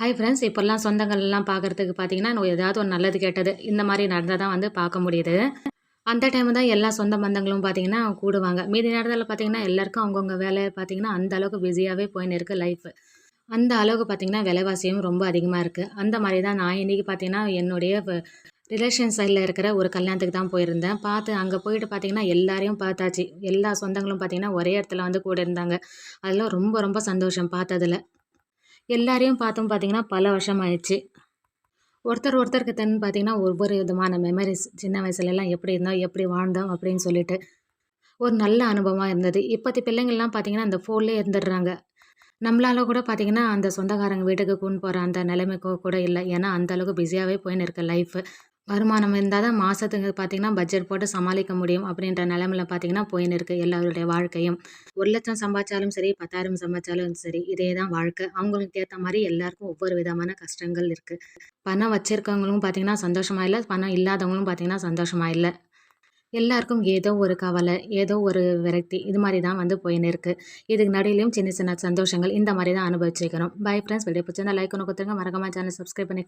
Hi friends இப்போல்லாம் சொந்தங்கள்லாம் பார்க்குறதுக்கு பார்த்தீங்கன்னா ஏதாவது ஒரு நல்லது கெட்டது இந்த மாதிரி நடந்தால் தான் வந்து பார்க்க முடியுது. அந்த டைம் தான் எல்லா சொந்த பந்தங்களும் பார்த்தீங்கன்னா கூடுவாங்க. மீதி நேரத்தில் பார்த்தீங்கன்னா எல்லாருக்கும் அவங்கவுங்க வேலையை பார்த்தீங்கன்னா அந்த அளவுக்கு பிஸியாகவே போயின்னு இருக்குது லைஃப் அந்த அளவுக்கு பார்த்தீங்கன்னா விலைவாசியும் ரொம்ப அதிகமாக இருக்குது அந்த மாதிரி தான் நான் இன்றைக்கி பார்த்தீங்கன்னா என்னுடைய ரிலேஷன் சைடில் இருக்கிற ஒரு கல்யாணத்துக்கு தான் போயிருந்தேன். பார்த்து அங்கே போயிட்டு பார்த்தீங்கன்னா எல்லாரையும் பார்த்தாச்சு. எல்லா சொந்தங்களும் பார்த்தீங்கன்னா ஒரே இடத்துல வந்து கூட இருந்தாங்க. அதெல்லாம் ரொம்ப ரொம்ப சந்தோஷம் பார்த்ததில். எல்லாரையும் பார்த்தும் பார்த்தீங்கன்னா பல வருஷம் ஆயிடுச்சு ஒருத்தர் ஒருத்தருக்கு தன் பார்த்தீங்கன்னா ஒவ்வொரு விதமான மெமரிஸ் சின்ன வயசுலலாம் எப்படி இருந்தோம் எப்படி வாழ்ந்தோம் அப்படின்னு சொல்லிட்டு ஒரு நல்ல அனுபவமாக இருந்தது. இப்போத்தி பிள்ளைங்கள்லாம் பார்த்தீங்கன்னா அந்த ஃபோன்லேயே இருந்துடுறாங்க. நம்மளால கூட பார்த்தீங்கன்னா அந்த சொந்தக்காரங்க வீட்டுக்கு கூண்டு போகிற அந்த நிலைமைக்கு கூட இல்லை. ஏன்னா அந்தளவுக்கு பிஸியாகவே போயின்னு இருக்க லைஃபு வருமானம் இருந்தால் தான் மாதத்துக்கு பார்த்திங்கன்னா பட்ஜெட் போட்டு சமாளிக்க முடியும் அப்படின்ற நிலமையில பார்த்திங்கன்னா போயின்னு இருக்குது எல்லாருடைய வாழ்க்கையும். ஒரு லட்சம் சம்பாதிச்சாலும் சரி பத்தாயிரம் சம்பாதிச்சாலும் சரி இதே தான் வாழ்க்கை. அவங்களுக்கு ஏற்ற மாதிரி எல்லாருக்கும் ஒவ்வொரு விதமான கஷ்டங்கள் இருக்குது பணம் வச்சுருக்கவங்களும் பார்த்திங்கன்னா சந்தோஷமாக இல்லை பணம் இல்லாதவங்களும் பார்த்திங்கன்னா சந்தோஷமாக இல்லை. எல்லாருக்கும் ஏதோ ஒரு கவலை ஏதோ ஒரு விரக்தி இது மாதிரி தான் வந்து போயின்னு இருக்குது இதுக்கு நடுவிலையும் சின்ன சின்ன சந்தோஷங்கள் இந்த மாதிரி தான் அனுபவிச்சிருக்கிறோம். பை ஃப்ரெண்ட்ஸ் வீடியோ பிடிச்சிருந்தா லைக் ஒன்று கொடுத்துருங்க. மறக்காமல் சேனல் சப்ஸ்கிரைப் பண்ணி